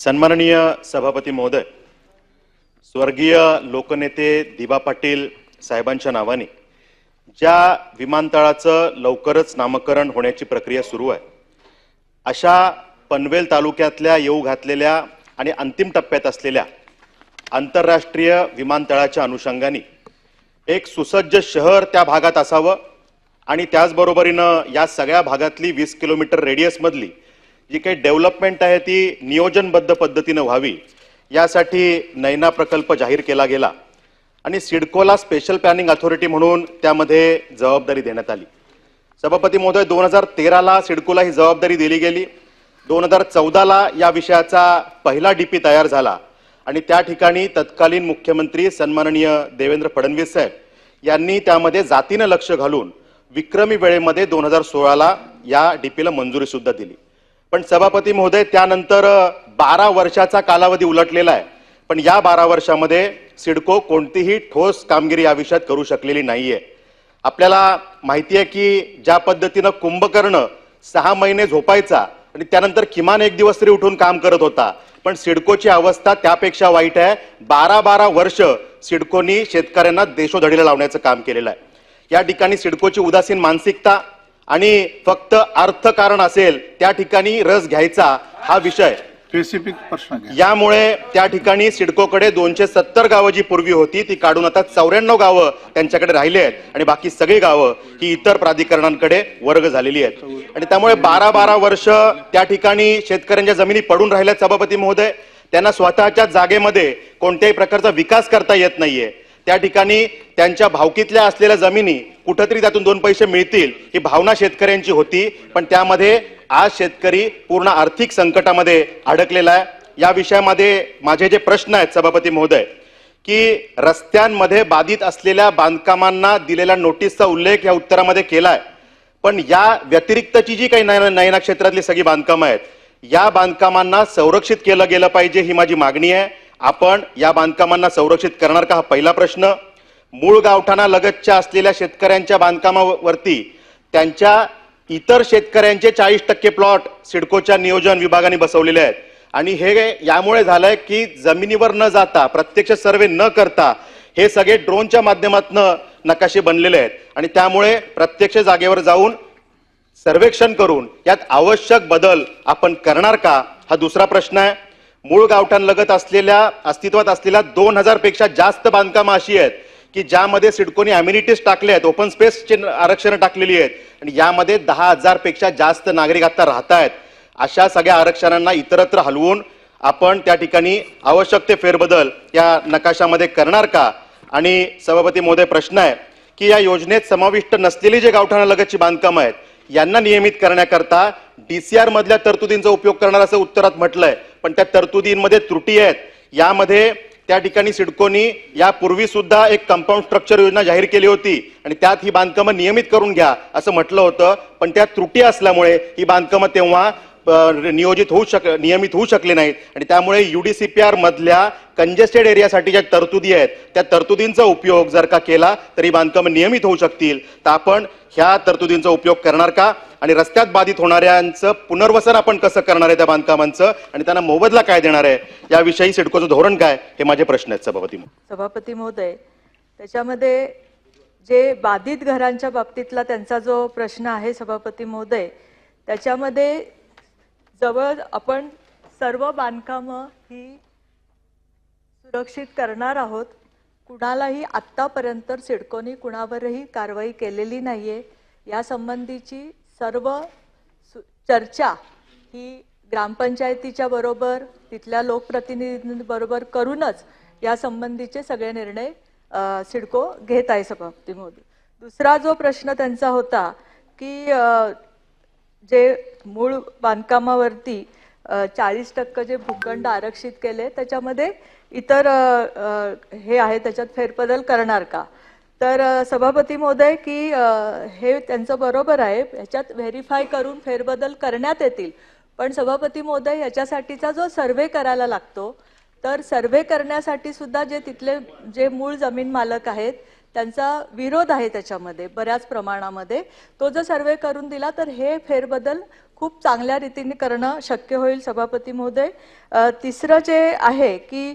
सन्माननीय सभापती महोदय स्वर्गीय लोकनेते दिबा पाटील साहेबांच्या नावाने ज्या विमानतळाचं लवकरच नामकरण होण्याची प्रक्रिया सुरू आहे अशा पनवेल तालुक्यातल्या येऊ घातलेल्या आणि अंतिम टप्प्यात असलेल्या आंतरराष्ट्रीय विमानतळाच्या अनुषंगाने एक सुसज्ज शहर त्या भागात असावं आणि त्याचबरोबरीनं या सगळ्या भागातली वीस किलोमीटर रेडियसमधली जी काही डेव्हलपमेंट आहे ती नियोजनबद्ध पद्धतीनं व्हावी यासाठी नैना प्रकल्प जाहीर केला गेला आणि सिडकोला स्पेशल प्लॅनिंग अथॉरिटी म्हणून त्यामध्ये जबाबदारी देण्यात आली. सभापती महोदय दोन हजार तेराला सिडकोला ही जबाबदारी दिली गेली. दोन हजार चौदाला या विषयाचा पहिला डीपी तयार झाला आणि त्या ठिकाणी तत्कालीन मुख्यमंत्री सन्माननीय देवेंद्र फडणवीस साहेब यांनी त्यामध्ये जातीनं लक्ष घालून विक्रमी वेळेमध्ये दोन हजार सोळाला या डीपीला मंजुरी सुद्धा दिली. पण सभापती महोदय त्यानंतर बारा वर्षाचा कालावधी उलटलेला आहे. पण या बारा वर्षामध्ये सिडको कोणतीही ठोस कामगिरी या विषयात करू शकलेली नाहीये. आपल्याला माहिती आहे की ज्या पद्धतीनं कुंभकर्ण सहा महिने झोपायचा आणि त्यानंतर किमान एक दिवस तरी उठून काम करत होता पण सिडकोची अवस्था त्यापेक्षा वाईट आहे. बारा बारा वर्ष सिडकोनी शेतकऱ्यांना देशोधडीला लावण्याचं काम केलेलं आहे. या ठिकाणी सिडकोची उदासीन मानसिकता आणि फक्त अर्थकारण असेल त्या ठिकाणी रस घ्यायचा हा विषय. स्पेसिफिक प्रश्न यामुळे त्या ठिकाणी सिडकोकडे दोनशे सत्तर गावं जी पूर्वी होती ती काढून आता चौऱ्याण्णव गावं त्यांच्याकडे राहिली आहेत. आणि बाकी सगळी गावं ही इतर प्राधिकरणांकडे वर्ग झालेली आहेत. आणि त्यामुळे बारा बारा वर्ष त्या ठिकाणी शेतकऱ्यांच्या जमिनी पडून राहिल्यात सभापती महोदय. त्यांना स्वतःच्या जागेमध्ये कोणत्याही प्रकारचा विकास करता येत नाहीये. त्या ठिकाणी त्यांच्या भावकीतल्या असलेल्या जमिनी कुठंतरी त्यातून दोन पैसे मिळतील ही भावना शेतकऱ्यांची होती. पण त्यामध्ये आज शेतकरी पूर्ण आर्थिक संकटामध्ये अडकलेला आहे. या विषयामध्ये माझे जे प्रश्न आहेत सभापती महोदय की रस्त्यांमध्ये बाधित असलेल्या बांधकामांना दिलेल्या नोटीसचा उल्लेख या उत्तरामध्ये केलाय. पण या व्यतिरिक्तची जी काही नयना क्षेत्रातली सगळी बांधकामं आहेत या बांधकामांना संरक्षित केलं गेलं पाहिजे ही माझी मागणी आहे. आपण या बांधकामांना संरक्षित करणार का हा पहिला प्रश्न. मूळ गावठाणा लगतच्या असलेल्या शेतकऱ्यांच्या बांधकामावरती त्यांच्या इतर शेतकऱ्यांचे चाळीस टक्के प्लॉट सिडकोच्या नियोजन विभागाने बसवलेले आहेत. आणि हे यामुळे झालंय की जमिनीवर न जाता प्रत्यक्ष सर्वे न करता हे सगळे ड्रोनच्या माध्यमातून नकाशे बनलेले आहेत. आणि त्यामुळे प्रत्यक्ष जागेवर जाऊन सर्वेक्षण करून यात आवश्यक बदल आपण करणार का हा दुसरा प्रश्न आहे. मूळ गावठाण लगत असलेल्या अस्तित्वात असलेल्या दोन हजारपेक्षा जास्त बांधकामं अशी आहेत की ज्यामध्ये सिडकोनी अम्युनिटीज टाकले आहेत ओपन स्पेसचे आरक्षण टाकलेली आहेत आणि यामध्ये दहा हजारपेक्षा जास्त नागरिक आता राहत आहेत. अशा सगळ्या आरक्षणांना इतरत्र हलवून आपण त्या ठिकाणी आवश्यक ते फेरबदल या नकाशामध्ये करणार का? आणि सभापती महोदय प्रश्न आहे की या योजनेत समाविष्ट नसलेली जे गावठाणालगतची बांधकामं आहेत यांना नियमित करण्याकरता डी सी आर मधल्या तरतुदींचा उपयोग करणार असं उत्तरात म्हटलंय. पण त्या तरतुदींमध्ये त्रुटी आहेत. यामध्ये त्या ठिकाणी सिडकोनी यापूर्वी सुद्धा एक कंपाऊंड स्ट्रक्चर योजना जाहीर केली होती आणि त्यात ही बांधकामं नियमित करून घ्या असं म्हटलं होतं. पण त्या त्रुटी असल्यामुळे ही बांधकामं तेव्हा नियोजित होऊ शक नियमित होऊ शकले नाहीत. आणि त्यामुळे युडीसीपीआर मधल्या कंजेस्टेड एरियासाठी ज्या तरतुदी आहेत. त्या तरतुदींचा उपयोग जर का केला तरी बांधकाम बांधकामं नियमित होऊ शकतील. तर आपण ह्या तरतुदींचा उपयोग करणार का? आणि रस्त्यात बाधित होणाऱ्यांचं पुनर्वसन आपण कसं करणार आहे त्या बांधकामांचं? आणि त्यांना मोबदला काय देणार आहे? याविषयी सिडकोचं धोरण काय हे माझे प्रश्न आहेत सभापती सभापती महोदय त्याच्यामध्ये जे बाधित घरांच्या बाबतीतला त्यांचा जो प्रश्न आहे सभापती महोदय त्याच्यामध्ये जवळ आपण सर्व बांधकामं ही सुरक्षित करणार आहोत. कुणालाही आत्तापर्यंत सिडकोनी कुणावरही कारवाई केलेली नाही या संबंधीची सर्व सु- चर्चा ही ग्रामपंचायतीच्या बरोबर तिथल्या लोकप्रतिनिधींबरोबर करूनच या संबंधीचे सगळे निर्णय सिडको घेत आहे सभापती मोदी दुसरा जो प्रश्न त्यांचा होता की जे मूळ बांधकामावरती चाळीस टक्के जे भूखंड आरक्षित केले त्याच्यामध्ये इतर हे आहे त्याच्यात फेरबदल करणार का? तर सभापती महोदय की हे त्यांचं बरोबर आहे ह्याच्यात व्हेरीफाय करून फेरबदल करण्यात येतील. पण सभापती महोदय याच्यासाठीचा जो सर्वे करायला लागतो तर सर्वे करण्यासाठी सुद्धा जे तिथले जे मूळ जमीन मालक आहेत त्यांचा विरोध आहे त्याच्यामध्ये बऱ्याच प्रमाणामध्ये. तो जर सर्वे करून दिला तर हे फेरबदल खूप चांगल्या रीतीने करणं शक्य होईल सभापती महोदय. तिसरं जे आहे की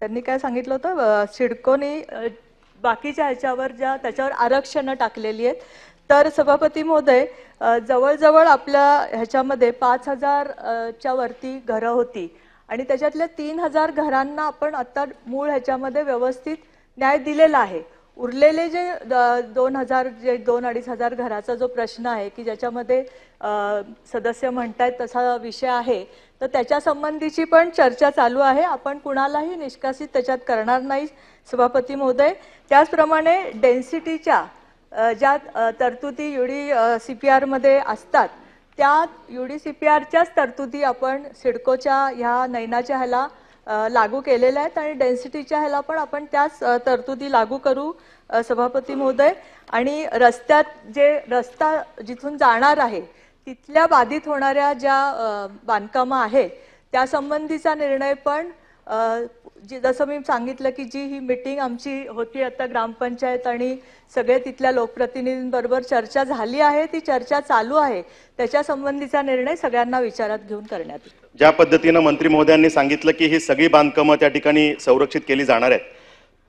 त्यांनी काय सांगितलं होतं? सिडकोनी बाकीच्या ह्याच्यावर ज्या त्याच्यावर आरक्षणं टाकलेली आहेत. तर सभापती महोदय जवळजवळ आपल्या ह्याच्यामध्ये पाच हजार च्या वरती घरं होती. आणि त्याच्यातल्या तीन हजार घरांना आपण आता मूळ ह्याच्यामध्ये व्यवस्थित न्याय दिलेला आहे. उरलेले जे द- दोन हजार जे दोन अडीच हजार घराचा जो प्रश्न आहे की ज्याच्यामध्ये सदस्य म्हणतायत तसा विषय आहे तर त्याच्या संबंधीची पण चर्चा चालू आहे. आपण कुणालाही निष्कासित त्याच्यात करणार नाही सभापती महोदय. त्याचप्रमाणे डेन्सिटीच्या ज्या तरतुदी युडी सी पी आरमध्ये असतात त्या युडी सी पी आरच्याच तरतुदी आपण सिडकोच्या ह्या नैनाच्या ह्याला लागू केलेल्या आहेत आणि डेन्सिटीच्या ह्याला पण आपण त्याच तरतुदी लागू करू सभापती महोदय. आणि रस्त्यात जे रस्ता जिथून जाणार आहे तिथल्या बाधित होणाऱ्या ज्या बांधकामं आहेत त्यासंबंधीचा निर्णय पण जी जसं मी सांगितलं की जी ही मिटिंग आमची होती आता ग्रामपंचायत आणि सगळे तिथल्या लोकप्रतिनिधींबरोबर चर्चा झाली आहे ती चर्चा चालू आहे. त्याच्या संबंधीचा निर्णय सगळ्यांना विचारात घेऊन करण्यात येईल. ज्या पद्धतीनं मंत्री महोदयांनी सांगितलं की ही सगळी बांधकामं त्या ठिकाणी संरक्षित केली जाणार आहेत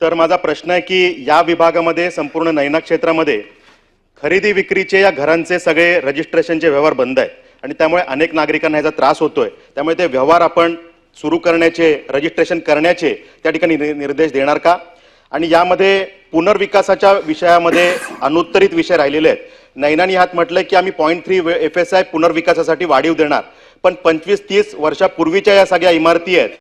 तर माझा प्रश्न आहे की या विभागामध्ये संपूर्ण नैना क्षेत्रामध्ये खरेदी विक्रीचे या घरांचे सगळे रजिस्ट्रेशनचे व्यवहार बंद आहेत आणि त्यामुळे अनेक नागरिकांना ह्याचा त्रास होतोय. त्यामुळे ते व्यवहार आपण सुरू करण्याचे रजिस्ट्रेशन करण्याचे त्या ठिकाणी नि- निर्देश देणार का? आणि यामध्ये पुनर्विकासाच्या विषयामध्ये अनुत्तरित विषय राहिलेले आहेत. नैनानी हात म्हटलंय की आम्ही point three F S I पुनर्विकासासाठी वाढीव देणार. पण पंचवीस तीस वर्षापूर्वीच्या या सगळ्या इमारती आहेत.